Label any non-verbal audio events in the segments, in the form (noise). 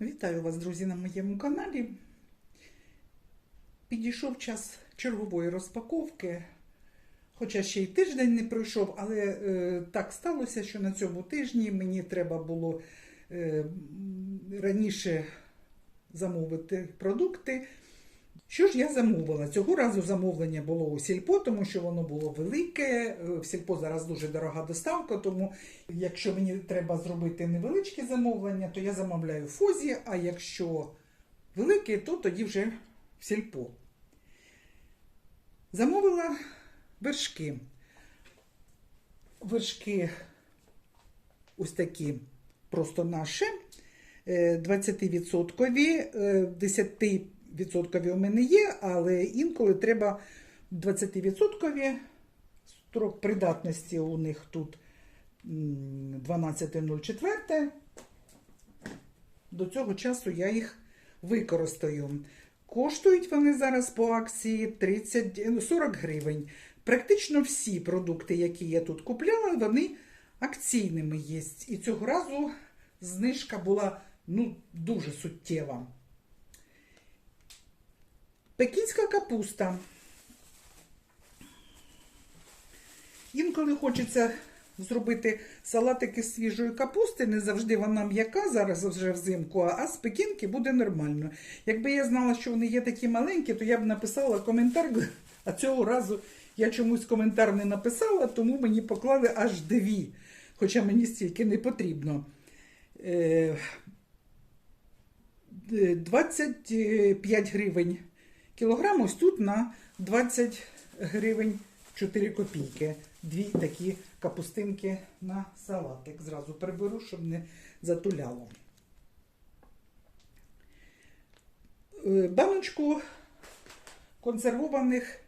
Вітаю вас, друзі, на моєму каналі. Підійшов час чергової розпаковки. Хоча ще й тиждень не пройшов, але е, так сталося, що на цьому тижні мені треба було е, раніше замовити продукти. Що ж я замовила? Цього разу замовлення було у сільпо, тому що воно було велике. Е, в сільпо зараз дуже дорога доставка, тому якщо мені треба зробити невеличке замовлення, то я замовляю фузі, а якщо велике, то тоді вже в сільпо. Замовила вершки. Вершки ось такі просто наші, е, 20%, 10%. 20% у мене є, але інколи треба 20% строк придатності у них тут 12.04. До цього часу я їх використаю. Коштують вони зараз по акції 30, 40 ну, гривень. Практично всі продукти, які я тут купляла, вони акційними є. І цього разу знижка була ну, дуже суттєва. Пекінська капуста. Інколи хочеться зробити салатики з свіжої капусти. Не завжди вона м'яка, зараз вже взимку, а з пекінки буде нормально. Якби я знала, що вони є такі маленькі, то я б написала коментар, а цього разу я чомусь коментар не написала, тому мені поклали аж дві. Хоча мені стільки не потрібно. Е, 25 гривень кілограм, ось тут на 20 гривень 4 копійки. Дві такі капустинки на салатик. Зразу приберу, щоб не затуляло. Е, Баночку консервованих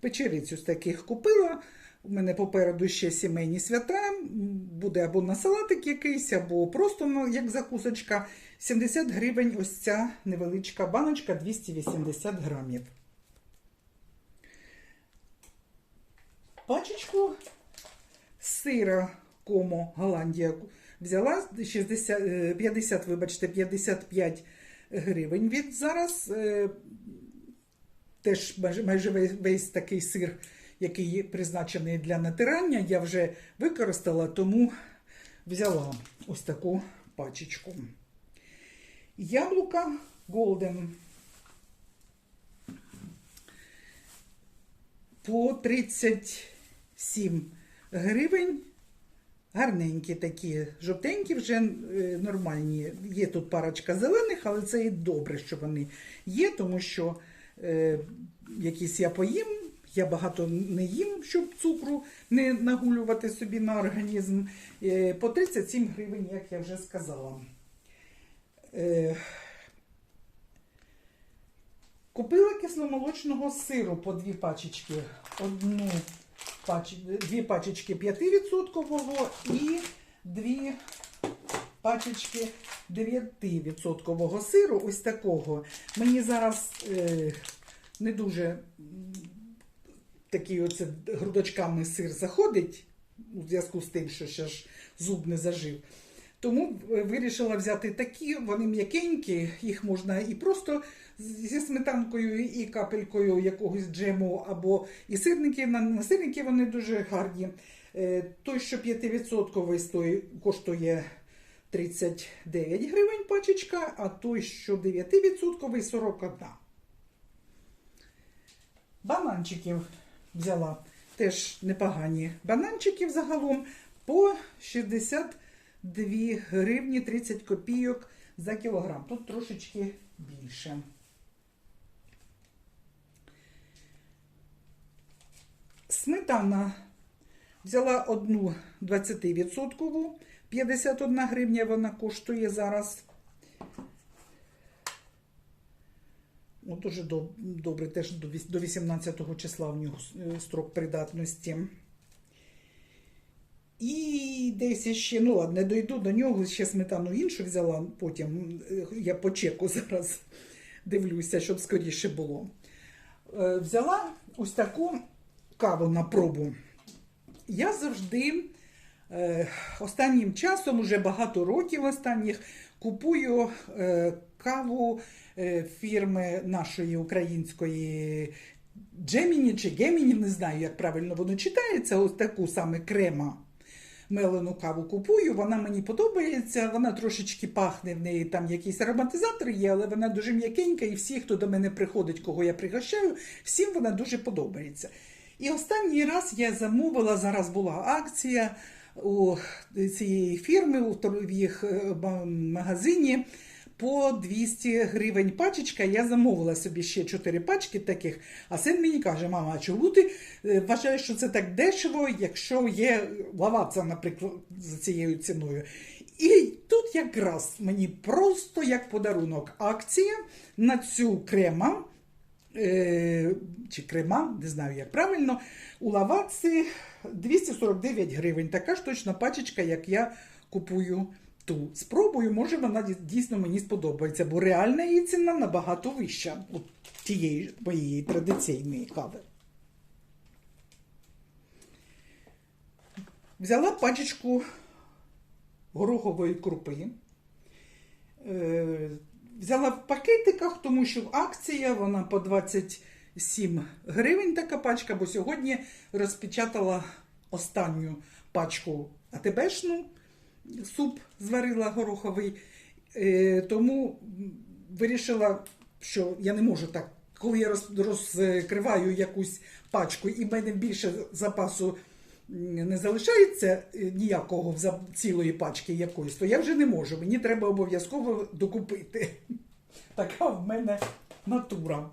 печериць ось таких купила. У мене попереду ще сімейні свята. Буде або на салатик якийсь, або просто ну, як закусочка. 70 гривень ось ця невеличка баночка 280 грамів. Пачечку сира Комо Голландія взяла 60, е, 50, вибачте, 55 гривень від зараз. Е, Теж майже- весь такий сир, який призначений для натирання, я вже використала, тому взяла ось таку пачечку. Яблука Голден по 37 гривень. Гарненькі такі, жовтенькі, вже е, нормальні. Є тут парочка зелених, але це і добре, що вони є, тому що е, якісь я поїм, я багато не їм, щоб цукру не нагулювати собі на організм. Е, по 37 гривень, як я вже сказала. Е, Купила кисломолочного сиру по дві пачечки. Одну пач... дві пачечки 5% і дві пачечки 9% сиру. Ось такого. Мені зараз е, не дуже такий оце грудочками сир заходить у зв'язку з тим, що ще ж зуб не зажив. Тому е, вирішила взяти такі, вони м'якенькі, їх можна і просто зі сметанкою, і капелькою якогось джему, або і сирники. На, сирники вони дуже гарні. Е, Той, що 5% стоїть, коштує 39 гривень пачечка, а той, що 9% 41. Бананчиків взяла теж непогані бананчиків загалом по 62 гривні 30 копійок за кілограм. Тут трошечки більше. Сметана взяла одну 20%, 51 гривня вона коштує зараз. Ну, дуже добре, теж до 18 числа в нього е, строк придатності. І десь ще, ну ладно, не дойду до нього, ще сметану іншу взяла, потім е, я по чеку (laughs) зараз дивлюся, щоб скоріше було. Е, Взяла ось таку каву на пробу. Я завжди останнім часом, уже багато років останніх, купую каву фірми нашої української Джеміні чи Геміні, не знаю, як правильно воно читається, ось таку саме крема. Мелену каву купую, вона мені подобається, вона трошечки пахне, в неї там якісь ароматизатори є, але вона дуже м'якенька, і всі, хто до мене приходить, кого я пригощаю, всім вона дуже подобається. І останній раз я замовила, зараз була акція у цієї фірми у їх е, магазині по 200 гривень пачечка. Я замовила собі ще 4 пачки таких. А син мені каже: мама, а чому ти е, вважаєш, що це так дешево, якщо є лаваца, наприклад, за цією ціною? І тут якраз мені просто як подарунок акція на цю крема. Е, чи крема, не знаю, як правильно, у лаваці 249 гривень. Така ж точно пачечка, як я купую ту. Спробую, може вона дійсно мені сподобається, бо реальна її ціна набагато вища от тієї моєї традиційної кави. Взяла пачечку горохової крупи. Е, Взяла в пакетиках, тому що акція вона по 27 гривень така пачка, бо сьогодні розпечатала останню пачку АТБшну, суп зварила гороховий. Е, Тому вирішила, що я не можу так, коли я розкриваю якусь пачку і в мене більше запасу не залишається е, ніякого цілої пачки якоїсь, то я вже не можу. Мені треба обов'язково докупити. (laughs) Така в мене натура.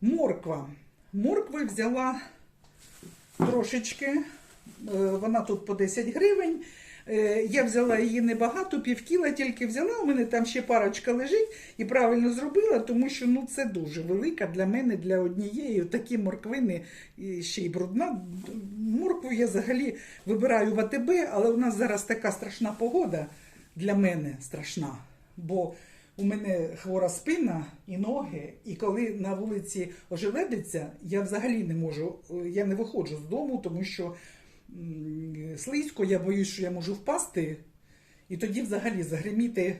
Морква. Моркви взяла трошечки. Е, Вона тут по 10 гривень. Е, Я взяла її небагато, півкіла тільки взяла. У мене там ще парочка лежить і правильно зробила, тому що ну, це дуже велика для мене, для однієї. Такі морквини ще й брудна. Моркву я взагалі вибираю в АТБ, але у нас зараз така страшна погода для мене страшна. Бо у мене хвора спина і ноги, і коли на вулиці ожеледиться, я взагалі не можу, я не виходжу з дому, тому що слизько, я боюсь, що я можу впасти, і тоді взагалі загриміти,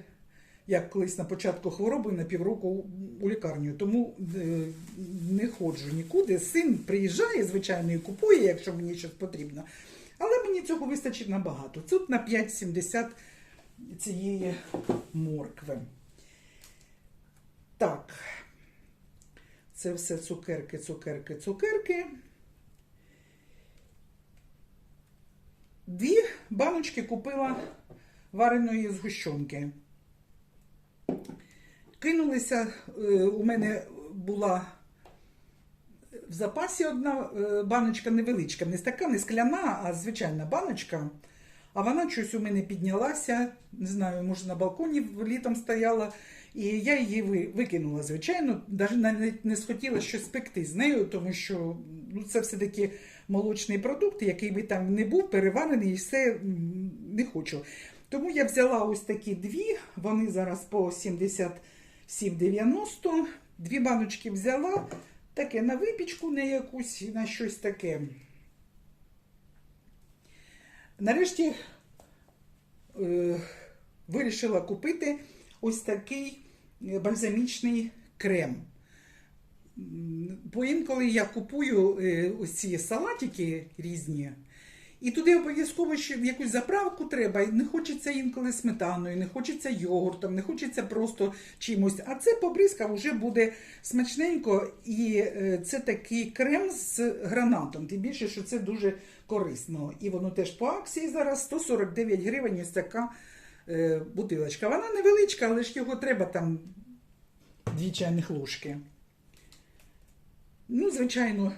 як колись на початку хвороби, на півроку у лікарню. Тому е, не ходжу нікуди. Син приїжджає, звичайно, і купує, якщо мені щось потрібно. Але мені цього вистачить набагато. Тут на 5,70 цієї моркви. Так. Це все цукерки, цукерки, цукерки. Дві баночки купила вареної згущенки. Кинулися, е, у мене була в запасі одна е, баночка невеличка, не така, не скляна, а звичайна баночка. А вона щось у мене піднялася, не знаю, може на балконі літом стояла. І я її викинула, звичайно, навіть не схотіла щось пекти з нею, тому що ну, це все-таки молочний продукт, який би там не був, переварений і все не хочу. Тому я взяла ось такі дві, вони зараз по 77,90. Дві баночки взяла, таке на випічку, на якусь, на щось таке. Нарешті е, вирішила купити ось такий бальзамічний крем. Бо інколи я купую е, ось ці салатики різні, і туди обов'язково ще якусь заправку треба. І не хочеться інколи сметаною, не хочеться йогуртом, не хочеться просто чимось. А це побризкав вже буде смачненько. І е, це такий крем з гранатом. Тим більше, що це дуже корисно. І воно теж по акції зараз 149 гривень. Ось така бутилочка. Вона невеличка, але ж його треба там дві чайних ложки. Ну, звичайно,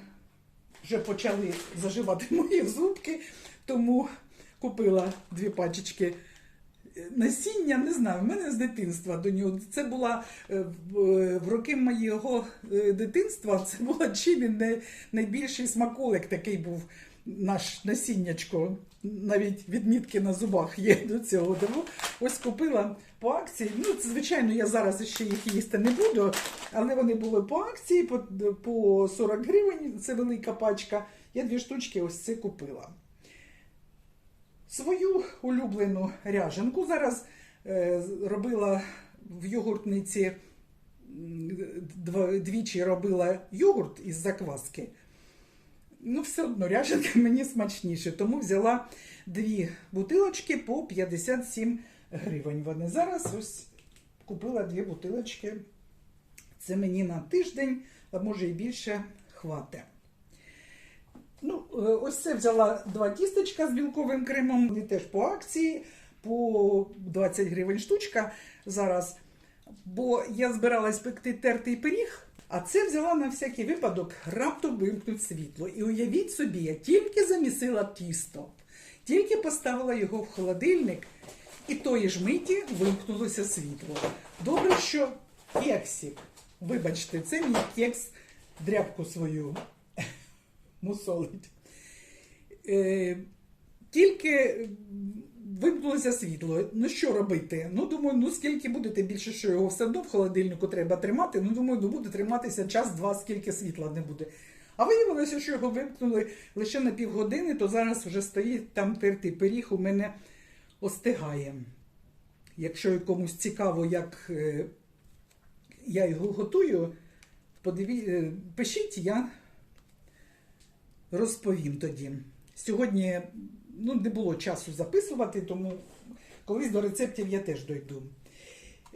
вже почали заживати (laughs) мої зубки, тому купила дві пачечки насіння. Не знаю, в мене з дитинства до нього. Це була е, в, е, роки моєго е, дитинства. (laughs) Це була чи не найбільший смаколик такий був наш насіннячко. Навіть відмітки на зубах є до цього. Тому ось купила по акції. Ну, це, звичайно, я зараз ще їх їсти не буду, але вони були по акції по, по 40 гривень. Це велика пачка. Я дві штучки ось це купила. свою улюблену ряженку. Зараз е, робила в йогуртниці двічі робила йогурт із закваски. Ну, все одно ряженка (laughs) мені смачніше, тому взяла дві бутилочки по 57 гривень. Вони зараз ось купила дві бутилочки. Це мені на тиждень, а може і більше хватить. Ну, е, ось це взяла два тістечка з білковим кремом. Вони теж по акції, по 20 гривень штучка зараз. Бо я збиралась пекти тертий пиріг, а це взяла на всякий випадок, раптом вимкнуть світло. І уявіть собі, я тільки замісила тісто, тільки поставила його в холодильник, і тої ж миті вимкнулося світло. Добре, що кексик, вибачте, це мій кекс дрябку свою (laughs) мусолить. Тільки вимкнулося світло. Ну що робити? Ну, думаю, ну скільки будете більше, що його все одно в холодильнику треба тримати. Ну, думаю, ну буде триматися час-два, скільки світла не буде. А виявилося, що його вимкнули лише на півгодини, то зараз вже стоїть там тертий пиріг, у мене остигає. Якщо комусь цікаво, як е, я його готую, подиві... е, пишіть, я розповім тоді. Сьогодні ну, не було часу записувати, тому колись до рецептів я теж дойду.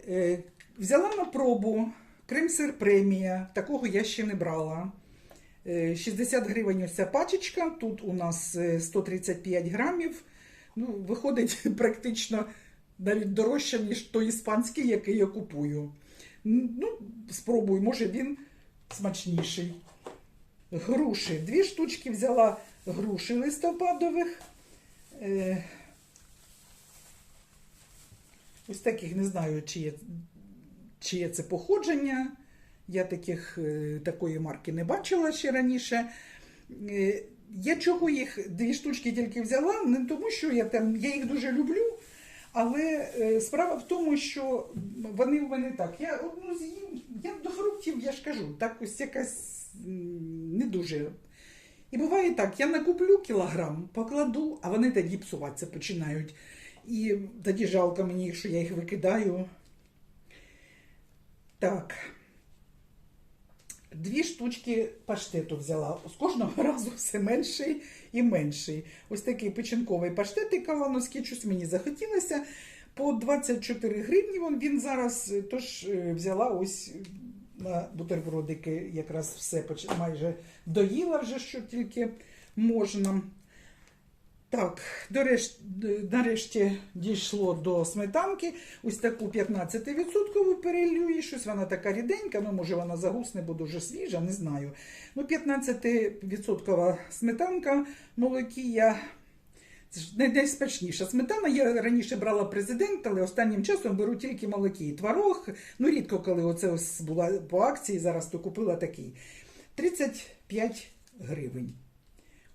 Е, взяла на пробу крем-сир премія, такого я ще не брала. Е, 60 гривень ось ця пачечка, тут у нас е, 135 грамів. Ну, виходить (laughs) практично навіть дорожче, ніж той іспанський, який я купую. Ну, спробуй, може він смачніший. Груші. Дві штучки взяла груші листопадових. Е, ось таких не знаю, чиє, чиє це походження. Я таких, е, такої марки не бачила ще раніше. Е, я чого їх дві штучки тільки взяла, не тому, що я там я їх дуже люблю. Але справа в тому, що вони в мене так. Я одну з'їм, я до фруктів, я ж кажу, так ось якась не дуже. І буває так, я накуплю кілограм, покладу, а вони тоді псуватися починають. І тоді жалко мені, що я їх викидаю. Так. Дві штучки паштету взяла. З кожного (laughs) разу все менший і менший. Ось такий печінковий паштетик калановський, щось мені захотілося. По 24 гривні він, він зараз, тож е, взяла ось на бутербродики, якраз все майже доїла вже, що тільки можна. Так, нарешті, нарешті дійшло до сметанки. Ось таку 15% перелью і щось вона така ріденька, ну може вона загусне, бо дуже свіжа, не знаю. Ну, 15% сметанка молокія. Це ж не найспечніша сметана. Я раніше брала президент, але останнім часом беру тільки молокі. Творог, ну рідко, коли оце ось була по акції, зараз то купила такий. 35 гривень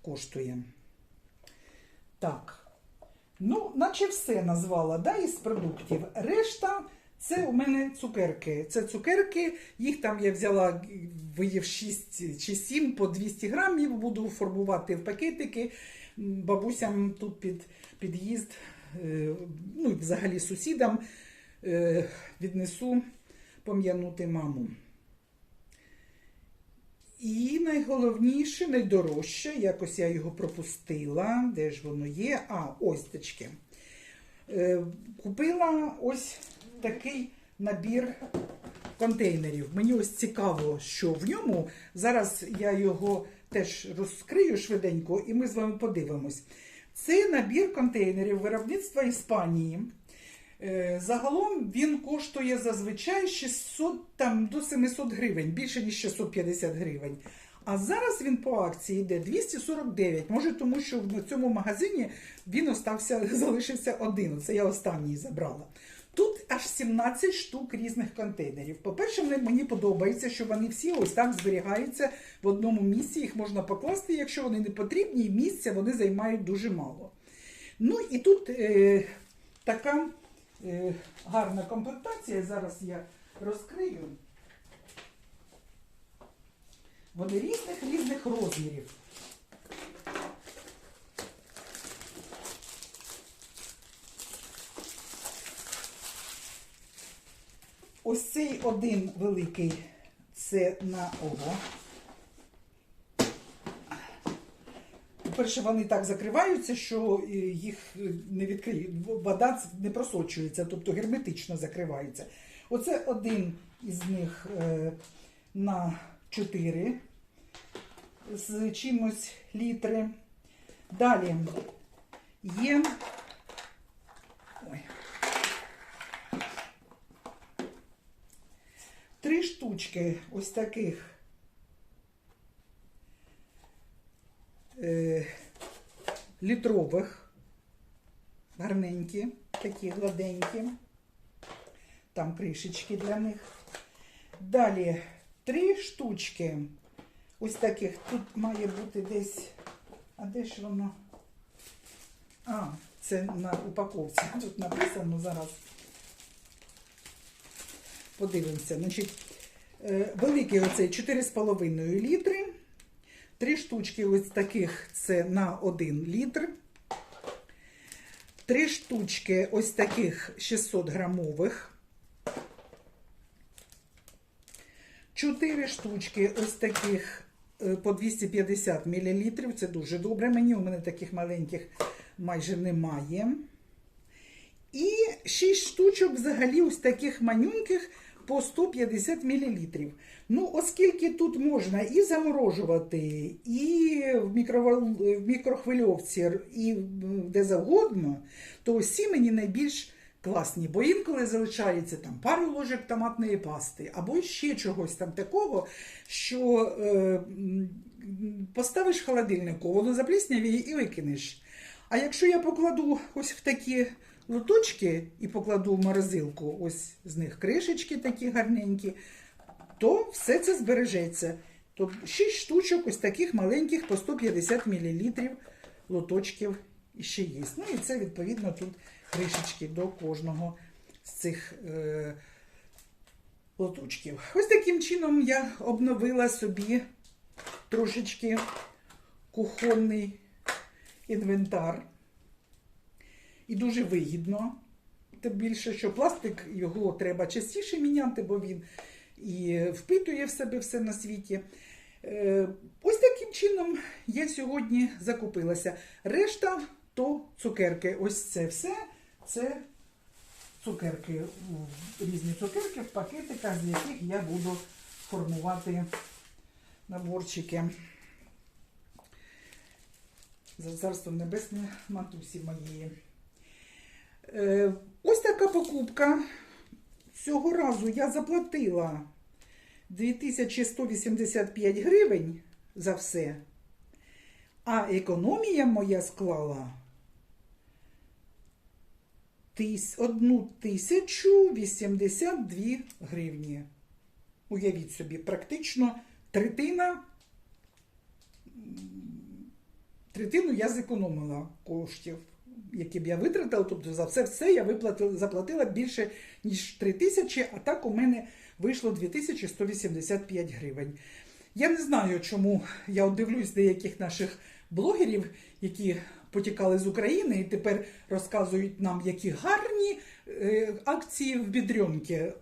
коштує. Так. Ну, наче все назвала да, із продуктів. Решта це у мене цукерки. Це цукерки, їх там я взяла виїв 6 чи 7 по 200 грамів, буду формувати в пакетики. Бабусям тут під під'їзд, е, ну і взагалі сусідам е, віднесу пом'янути маму. І найголовніше, найдорожче, якось я його пропустила. Де ж воно є? А, ось тачки. Е, купила ось такий набір контейнерів. Мені ось цікаво, що в ньому. Зараз я його теж розкрию швиденько, і ми з вами подивимось. Це набір контейнерів виробництва Іспанії. Е, Загалом він коштує зазвичай 600 там, до 700 гривень, більше ніж 650 гривень. А зараз він по акції йде 249. Може, тому що в цьому магазині він (laughs) залишився один. Це я останній забрала. Тут аж 17 штук різних контейнерів. По-перше, мені- подобається, що вони всі ось так зберігаються в одному місці. Їх можна покласти, якщо вони не потрібні, і місця вони займають дуже мало. Ну і тут е, така е, гарна комплектація. Зараз я розкрию. Вони різних різних розмірів. Ось цей один великий це на ого. По-перше, вони так закриваються, що е, їх е, не відкриє. Вода не просочується, тобто герметично закривається. Оце один із них е, на 4 з чимось літри. Далі є. Ой. Три штучки ось таких е, літрових, гарненькі, такі гладенькі. Там кришечки для них. Далі три штучки. Ось таких. Тут має бути десь. А де ж воно? А, це на упаковці. Тут написано зараз. Подивимося. Значить, великий оцей 4,5 літри. Три штучки ось таких це на 1 літр. Три штучки ось таких 600 грамових. Чотири штучки ось таких е, по 250 мл. Це дуже добре мені. У мене таких маленьких майже немає. І 6 штучок взагалі ось таких манюньких по 150 мл. Ну, оскільки тут можна і заморожувати, і в, мікровол- в мікрохвильовці, і де завгодно, то всі мені найбільш класні. Бо інколи залишається там пару ложок томатної пасти, або ще чогось там такого, що е, поставиш в холодильнику, воно запліснявіє і викинеш. А якщо я покладу ось в такі лоточки і покладу в морозилку, ось з них кришечки такі гарненькі, то все це збережеться. То 6 штучок ось таких маленьких по 150 мл лоточків ще є. Ну і це відповідно тут кришечки до кожного з цих е, лоточків. Ось таким чином я обновила собі трошечки кухонний інвентар. І дуже вигідно. Тим більше, що пластик його треба частіше міняти, бо він і впитує в себе все на світі. Е, Ось таким чином я сьогодні закупилася. Решта то цукерки. Ось це все. Це цукерки, різні цукерки в пакетиках, з яких я буду формувати наборчики. За царство небесне матусі моєї. Е, ось така покупка. Цього разу я заплатила 2185 гривень за все, а економія моя склала 1082 гривні. Уявіть собі, практично третина. Третину я зекономила коштів, які б я витратила. Тобто за все все я виплатила, заплатила більше, ніж 3 тисячі, а так у мене вийшло 2185 гривень. Я не знаю, чому я дивлюсь деяких наших блогерів, які потікали з України і тепер розказують нам, які гарні е, акції в бідрьонки.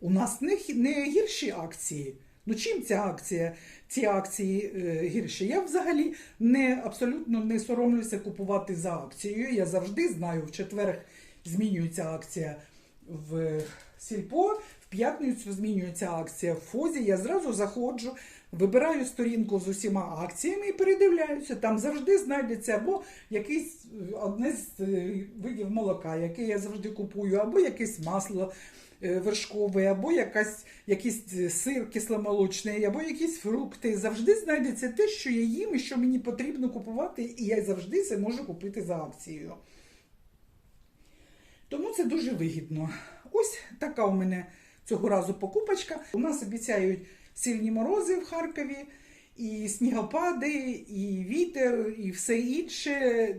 У нас не гірші акції. Ну чим ця акція, ці акції е, гірші? Я взагалі не абсолютно не соромлюся купувати за акцією. Я завжди знаю, в четвер змінюється акція в Сільпо, п'ятницю змінюється акція в Фозі. Я зразу заходжу, вибираю сторінку з усіма акціями і передивляюся. Там завжди знайдеться або якийсь е, одне з е, видів молока, яке я завжди купую, або якесь масло е, вершкове, або якась, якийсь сир кисломолочний, або якісь фрукти. Завжди знайдеться те, що я їм і що мені потрібно купувати, і я завжди це можу купити за акцією. Тому це дуже вигідно. Ось така у мене цього разу покупочка. У нас обіцяють сильні морози в Харкові, і снігопади, і вітер, і все інше.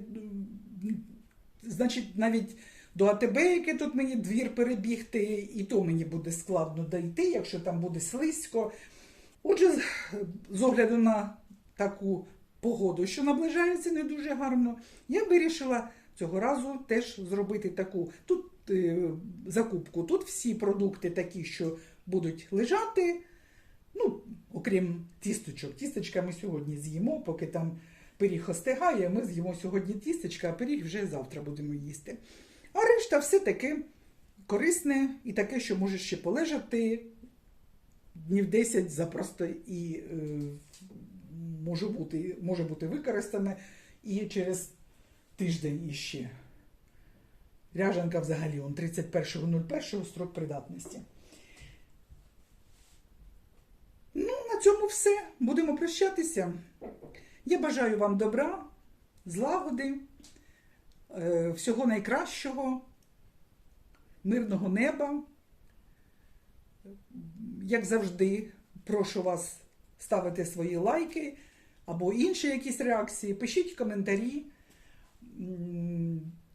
Значить, навіть до АТБ, яке тут мені двір перебігти, і то мені буде складно дойти, якщо там буде слизько. Отже, з- огляду на таку погоду, що наближається не дуже гарно, я вирішила цього разу теж зробити таку. Тут закупку. Тут всі продукти такі, що будуть лежати. Ну, окрім тісточок. Тісточка ми сьогодні з'їмо, поки там пиріг остигає, ми з'їмо сьогодні тістечка, а пиріг вже завтра будемо їсти. А решта все таке корисне і таке, що може ще полежати днів 10 запросто і е, може, бути, може бути використане і через тиждень іще. Ряжанка взагалі он 31.01 строк придатності. Ну, на цьому все. Будемо прощатися. Я бажаю вам добра, злагоди, е, всього найкращого, мирного неба. Як завжди, прошу вас ставити свої лайки або інші якісь реакції. Пишіть коментарі. М,